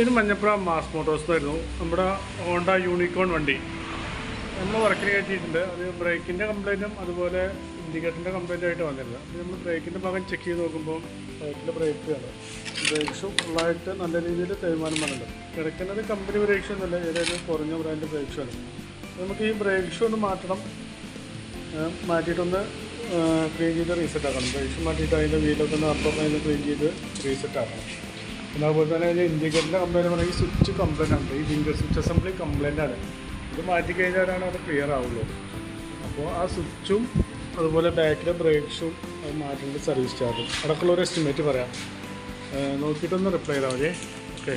ഇത് Manjappura mass Motors ആയിരുന്നു. നമ്മുടെ ഹോണ്ട യൂണിക്കോൺ വണ്ടി. നമ്മൾ വർക്കിന് കയറ്റിയിട്ടുണ്ട്. അത് ബ്രേക്കിന്റെ കംപ്ലൈന്റും അതുപോലെ ഇൻഡിക്കേറ്ററിന്റെ കംപ്ലൈന്റും ആയിട്ട് വന്നിരുന്നത് അത് നമ്മൾ ബ്രേക്കിന്റെ ഭാഗം ചെക്ക് ചെയ്ത് നോക്കുമ്പോൾ ബ്രേക്കിന്റെ ബ്രേക്ക് ആണ്. ബ്രേക്ക് ഷൂ ഫുള്ളായിട്ട് നല്ല രീതിയിൽ തേയ്മാനം വന്നിട്ടുണ്ട്. കിടക്കുന്നത് കമ്പനി ബ്രേക്ക് ഷൂ എന്നല്ല ഏതായാലും കുറഞ്ഞ ബ്രാൻഡ് ആണ്. നമുക്ക് ഈ ബ്രേക്ക് ഷൂ ഒന്ന് മാറ്റണം. മാറ്റിയിട്ടൊന്ന് ക്ലീൻ ചെയ്ത് റീസെറ്റ് ആക്കണം. ബ്രേക്ക് ഷൂ മാറ്റിയിട്ട് അതിന്റെ വീലൊക്കെ ഒന്ന് അപ്പം അതിന് ക്ലീൻ ചെയ്ത് റീസെറ്റ് ആക്കണം. പിന്നെ അതുപോലെ തന്നെ അതിന്റെ ഇൻഡിക്കേറ്ററിന്റെ കംപ്ലൈന്റ് പറഞ്ഞാൽ സ്വിച്ച് കംപ്ലൈന്റ് ആണ്. ഈ ഫിംഗർ സ്വിച്ച് അസംബ്ലി കംപ്ലൈന്റ് ആണ്. ഇത് മാറ്റി കഴിഞ്ഞാലാണ് അത് ക്ലിയർ ആവുള്ളൂ. അപ്പോൾ ആ സ്വിച്ചും അതുപോലെ ബാക്കിലെ ബ്രേക്ക് ഷൂം അത് മാറ്റേണ്ട സർവീസ് ചാർജും അടക്കമുള്ള ഒരു എസ്റ്റിമേറ്റ് പറയാം. നോക്കിയിട്ടൊന്ന് റിപ്ലൈ ചെയ്താൽ മതി. ഓക്കെ